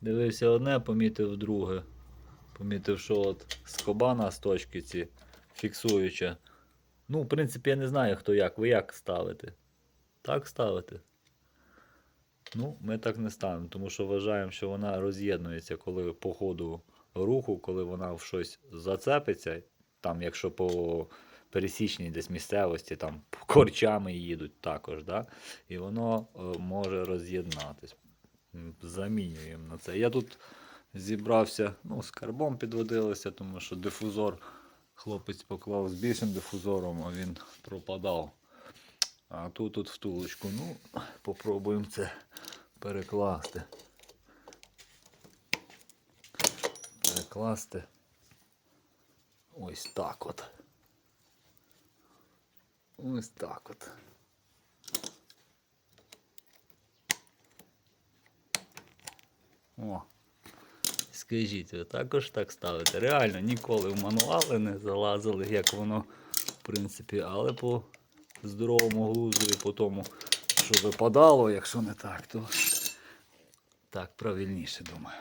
Дивився одне, помітив друге. Помітив, що от скоба на точки ці фіксуюча. Ну, в принципі, я не знаю, хто як. Ви як ставите? Так ставите? Ну, ми так не ставимо, тому що вважаємо, що вона роз'єднується, коли по ходу руху, коли вона в щось зацепиться, там, якщо по пересічній десь місцевості, там корчами їдуть також, да? і воно е, може роз'єднатись. Замінюємо на це. Я тут зібрався, ну, з карбом підводилося, тому що дифузор хлопець поклав з більшим дифузором, а він пропадав. А тут тут втулочку. Ну, попробуємо це перекласти. Перекласти. Ось так от. Ось так от. О. Скажіть, ви також так ставите? Реально ніколи в мануали не залазили, як воно, в принципі, але по здоровому глузу і по тому, що випадало, якщо не так, то так правильніше думаю.